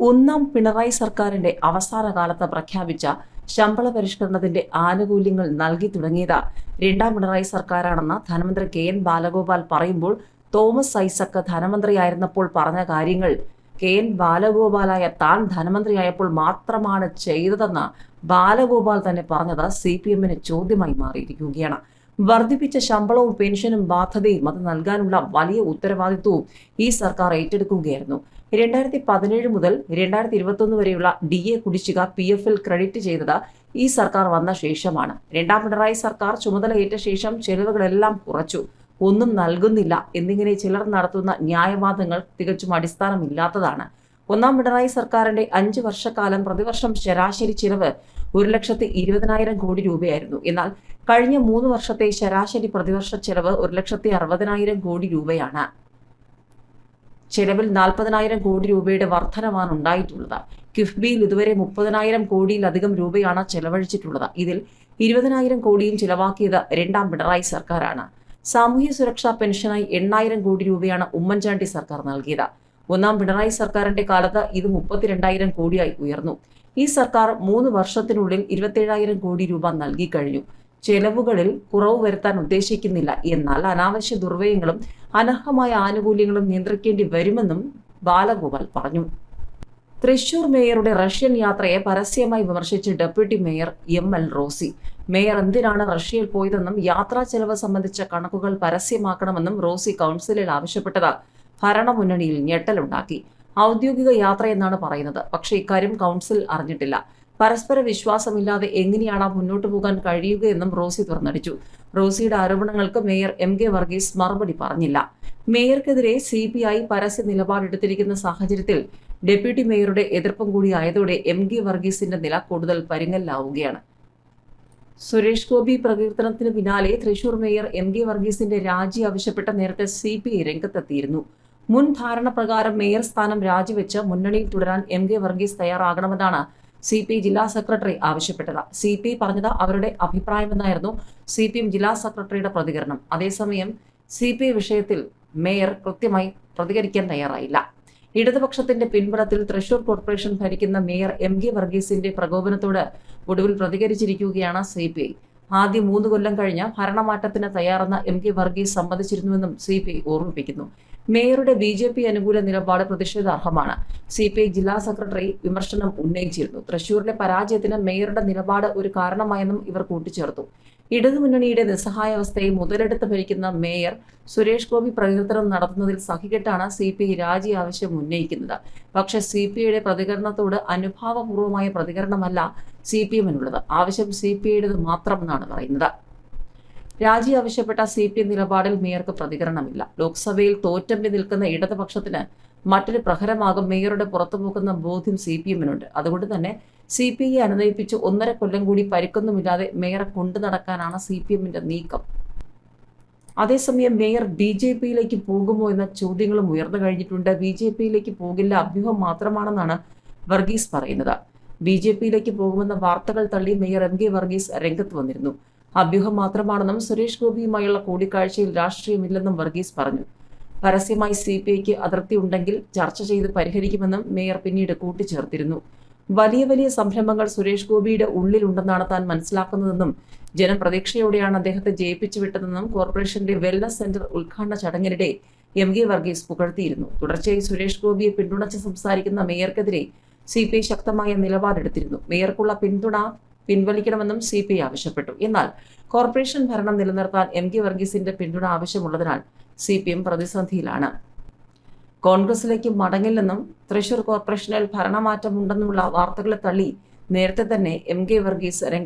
ഒന്നാം പിണറായി സർക്കാരിന്റെ അവസാന കാലത്ത് പ്രഖ്യാപിച്ച ശമ്പള പരിഷ്കരണത്തിന്റെ ആനുകൂല്യങ്ങൾ നൽകി തുടങ്ങിയത് രണ്ടാം പിണറായി സർക്കാരാണെന്ന് ധനമന്ത്രി കെ എൻ ബാലഗോപാൽ പറയുമ്പോൾ തോമസ് ഐസക്ക് ധനമന്ത്രിയായിരുന്നപ്പോൾ പറഞ്ഞ കാര്യങ്ങൾ. കെ എൻ ബാലഗോപാലായ താൻ ധനമന്ത്രിയായപ്പോൾ മാത്രമാണ് ചെയ്തതെന്ന് ബാലഗോപാൽ തന്നെ പറഞ്ഞത് സി പി എമ്മിന് ചോദ്യമായി മാറിയിരിക്കുകയാണ്. വർദ്ധിപ്പിച്ച ശമ്പളവും പെൻഷനും ബാധ്യതയും അത് നൽകാനുള്ള വലിയ ഉത്തരവാദിത്വവും ഈ സർക്കാർ ഏറ്റെടുക്കുകയായിരുന്നു. രണ്ടായിരത്തി പതിനേഴ് മുതൽ രണ്ടായിരത്തി ഇരുപത്തൊന്ന് വരെയുള്ള ഡി എ കുടിശ്ശിക പി എഫിൽ ക്രെഡിറ്റ് ചെയ്തത് ഈ സർക്കാർ വന്ന ശേഷമാണ്. രണ്ടാം പിണറായി സർക്കാർ ചുമതലയേറ്റ ശേഷം ചെലവുകളെല്ലാം കുറച്ചു. ഒന്നും നൽകുന്നില്ല എന്നിങ്ങനെ ചിലർ നടത്തുന്ന ന്യായവാദങ്ങൾ തികച്ചും അടിസ്ഥാനമില്ലാത്തതാണ്. ഒന്നാം പിണറായി സർക്കാരിന്റെ അഞ്ച് വർഷക്കാലം പ്രതിവർഷം ശരാശരി ചിലവ് ഒരു ലക്ഷത്തി ഇരുപതിനായിരം കോടി രൂപയായിരുന്നു. എന്നാൽ കഴിഞ്ഞ മൂന്ന് വർഷത്തെ ശരാശരി പ്രതിവർഷ ചെലവ് ഒരു ലക്ഷത്തി അറുപതിനായിരം കോടി രൂപയാണ്. ചെലവിൽ നാൽപ്പതിനായിരം കോടി രൂപയുടെ വർധനമാണ് ഉണ്ടായിട്ടുള്ളത്. കിഫ്ബിയിൽ ഇതുവരെ മുപ്പതിനായിരം കോടിയിലധികം രൂപയാണ് ചെലവഴിച്ചിട്ടുള്ളത്. ഇതിൽ ഇരുപതിനായിരം കോടിയും ചിലവാക്കിയത് രണ്ടാം പിണറായി സർക്കാരാണ്. സാമൂഹ്യ സുരക്ഷാ പെൻഷനായി എണ്ണായിരം കോടി രൂപയാണ് ഉമ്മൻചാണ്ടി സർക്കാർ നൽകിയത്. ഒന്നാം പിണറായി സർക്കാരിന്റെ കാലത്ത് ഇത് മുപ്പത്തിരണ്ടായിരം കോടിയായി ഉയർന്നു. ഈ സർക്കാർ മൂന്ന് വർഷത്തിനുള്ളിൽ ഇരുപത്തേഴായിരം കോടി രൂപ നൽകി കഴിഞ്ഞു. ചെലവുകളിൽ കുറവ് വരുത്താൻ ഉദ്ദേശിക്കുന്നില്ല. എന്നാൽ അനാവശ്യ ദുർവ്യയങ്ങളും അനർഹമായ ആനുകൂല്യങ്ങളും നിയന്ത്രിക്കേണ്ടി വരുമെന്നും ബാലഗോപാൽ പറഞ്ഞു. തൃശൂർ മേയറുടെ റഷ്യൻ യാത്രയെ പരസ്യമായി വിമർശിച്ച് deputy mayor M L Rosy. Mayor എന്തിനാണ് റഷ്യയിൽ പോയതെന്നും യാത്രാ ചെലവ് സംബന്ധിച്ച കണക്കുകൾ പരസ്യമാക്കണമെന്നും റോസി കൗൺസിലിൽ ആവശ്യപ്പെട്ടത് ഭരണമുന്നണിയിൽ ഞെട്ടലുണ്ടാക്കി. ഔദ്യോഗിക യാത്രയെന്നാണ് പറയുന്നത്. പക്ഷേ ഇക്കാര്യം കൗൺസിൽ അറിഞ്ഞിട്ടില്ല. പരസ്പര വിശ്വാസമില്ലാതെ എങ്ങനെയാണ് മുന്നോട്ടു പോകാൻ കഴിയുകയെന്നും റോസി തുറന്നടിച്ചു. റോസിയുടെ ആരോപണങ്ങൾക്ക് മേയർ എം കെ വർഗീസ് മറുപടി പറഞ്ഞില്ല. മേയർക്കെതിരെ സി പി ഐ പരസ്യ നിലപാടെടുത്തിരിക്കുന്ന സാഹചര്യത്തിൽ ഡെപ്യൂട്ടി മേയറുടെ എതിർപ്പും കൂടി ആയതോടെ എം കെ വർഗീസിന്റെ നില കൂടുതൽ പരിങ്ങലിലാവുകയാണ് സുരേഷ് ഗോപി പ്രകീർത്തനത്തിന് പിന്നാലെ തൃശൂർ മേയർ എം കെ വർഗീസിന്റെ രാജി ആവശ്യപ്പെട്ട നേരത്തെ സി പി ഐ രംഗത്തെത്തിയിരുന്നു. മുൻ ധാരണ പ്രകാരം മേയർ സ്ഥാനം രാജിവെച്ച് മുന്നണിയിൽ തുടരാൻ എം കെ വർഗീസ് തയ്യാറാകണമെന്നാണ് സി പി ജില്ലാ സെക്രട്ടറി ആവശ്യപ്പെട്ടത്. സി പി പറഞ്ഞത് അവരുടെ അഭിപ്രായമെന്നായിരുന്നു സി പി എം ജില്ലാ സെക്രട്ടറിയുടെ പ്രതികരണം. അതേസമയം സി പി വിഷയത്തിൽ മേയർ കൃത്യമായി പ്രതികരിക്കാൻ തയ്യാറായില്ല. ഇടതുപക്ഷത്തിന്റെ പിൻബലത്തിൽ തൃശൂർ കോർപ്പറേഷൻ ഭരിക്കുന്ന മേയർ എം കെ വർഗീസിന്റെ പ്രകോപനത്തോട് ഒടുവിൽ പ്രതികരിച്ചിരിക്കുകയാണ് സി പി ഐ. ആദ്യം മൂന്ന് കൊല്ലം കഴിഞ്ഞ ഭരണമാറ്റത്തിന് തയ്യാറെന്ന എം കെ വർഗീസ് സമ്മതിച്ചിരുന്നുവെന്നും സി പി ഐ ഓർമ്മിപ്പിക്കുന്നു. മേയറുടെ ബി ജെ പി അനുകൂല നിലപാട് പ്രതിഷേധാർഹമാണ്. സി പി ഐ ജില്ലാ സെക്രട്ടറി വിമർശനം ഉന്നയിച്ചിരുന്നു. തൃശൂരിലെ പരാജയത്തിന് മേയറുടെ നിലപാട് ഒരു കാരണമായെന്നും ഇവർ കൂട്ടിച്ചേർത്തു. ഇടതുമുന്നണിയുടെ നിസ്സഹായാവസ്ഥയെ മുതലെടുത്ത് ഭരിക്കുന്ന മേയർ സുരേഷ് ഗോപി പ്രകീർത്തനം നടത്തുന്നതിൽ സഹികെട്ടാണ് സി പി ഐ രാജി ആവശ്യം ഉന്നയിക്കുന്നത്. പക്ഷേ സി പി ഐയുടെ പ്രതികരണത്തോട് അനുഭാവപൂർവമായ പ്രതികരണമല്ല സി പി എമ്മിനുള്ളത് ആവശ്യം സി പി ഐയുടേത് മാത്രമെന്നാണ് പറയുന്നത്. രാജി ആവശ്യപ്പെട്ട സി പി ഐ നിലപാടിൽ മേയർക്ക് പ്രതികരണമില്ല. ലോക്സഭയിൽ തോറ്റമ്പി നിൽക്കുന്ന ഇടതുപക്ഷത്തിന് മറ്റൊരു പ്രഹരമാകും. മേയറുടെ പുറത്തുപോക്കുന്ന ബോധ്യം സി പി എമ്മിനുണ്ട്. അതുകൊണ്ട് തന്നെ സി പി ഐ അനുനയിപ്പിച്ച് ഒന്നര കൊല്ലം കൂടി പരിക്കൊന്നുമില്ലാതെ മേയറെ കൊണ്ടു നടക്കാനാണ് സി പി എമ്മിന്റെ നീക്കം. അതേസമയം മേയർ ബി ജെ പിയിലേക്ക് പോകുമോ എന്ന ചോദ്യങ്ങളും ഉയർന്നു കഴിഞ്ഞിട്ടുണ്ട്. ബി ജെ പിയിലേക്ക് പോകില്ല. അഭ്യൂഹം മാത്രമാണെന്നാണ് വർഗീസ് പറയുന്നത്. ബി ജെ പിയിലേക്ക് പോകുമെന്ന വാർത്തകൾ തള്ളി മേയർ എം കെ വർഗീസ് രംഗത്ത് വന്നിരുന്നു. അഭ്യൂഹം മാത്രമാണെന്നും സുരേഷ് ഗോപിയുമായുള്ള കൂടിക്കാഴ്ചയിൽ രാഷ്ട്രീയമില്ലെന്നും വർഗീസ് പറഞ്ഞു. പരസ്യമായി സി പി ഐക്ക് അതിർത്തി ഉണ്ടെങ്കിൽ ചർച്ച ചെയ്ത് പരിഹരിക്കുമെന്നും മേയർ പിന്നീട് കൂട്ടിച്ചേർത്തിരുന്നു. വലിയ വലിയ സംരംഭങ്ങൾ സുരേഷ് ഗോപിയുടെ ഉള്ളിലുണ്ടെന്നാണ് താൻ മനസ്സിലാക്കുന്നതെന്നും ജനം പ്രതീക്ഷയോടെയാണ് അദ്ദേഹത്തെ ജയിപ്പിച്ചു വിട്ടതെന്നും കോർപ്പറേഷന്റെ വെൽനസ് സെന്റർ ഉദ്ഘാടന ചടങ്ങിനിടെ എം കെ വർഗീസ് പുകഴ്ത്തിയിരുന്നു. തുടർച്ചയായി സുരേഷ് ഗോപിയെ പിന്തുണച്ച് സംസാരിക്കുന്ന മേയർക്കെതിരെ സി പി ഐ ശക്തമായ നിലപാടെടുത്തിരുന്നു. മേയർക്കുള്ള പിന്തുണ പിൻവലിക്കണമെന്നും സി പി ഐ ആവശ്യപ്പെട്ടു. എന്നാൽ കോർപ്പറേഷൻ ഭരണം നിലനിർത്താൻ എം കെ വർഗീസിന്റെ പിന്തുണ ആവശ്യമുള്ളതിനാൽ സി പി എം പ്രതിസന്ധിയിലാണ്. കോൺഗ്രസിലേക്ക് മടങ്ങില്ലെന്നും തൃശൂർ കോർപ്പറേഷനിൽ ഭരണമാറ്റമുണ്ടെന്നുമുള്ള വാർത്തകളെ തള്ളി നേരത്തെ തന്നെ എം കെ വർഗീസ്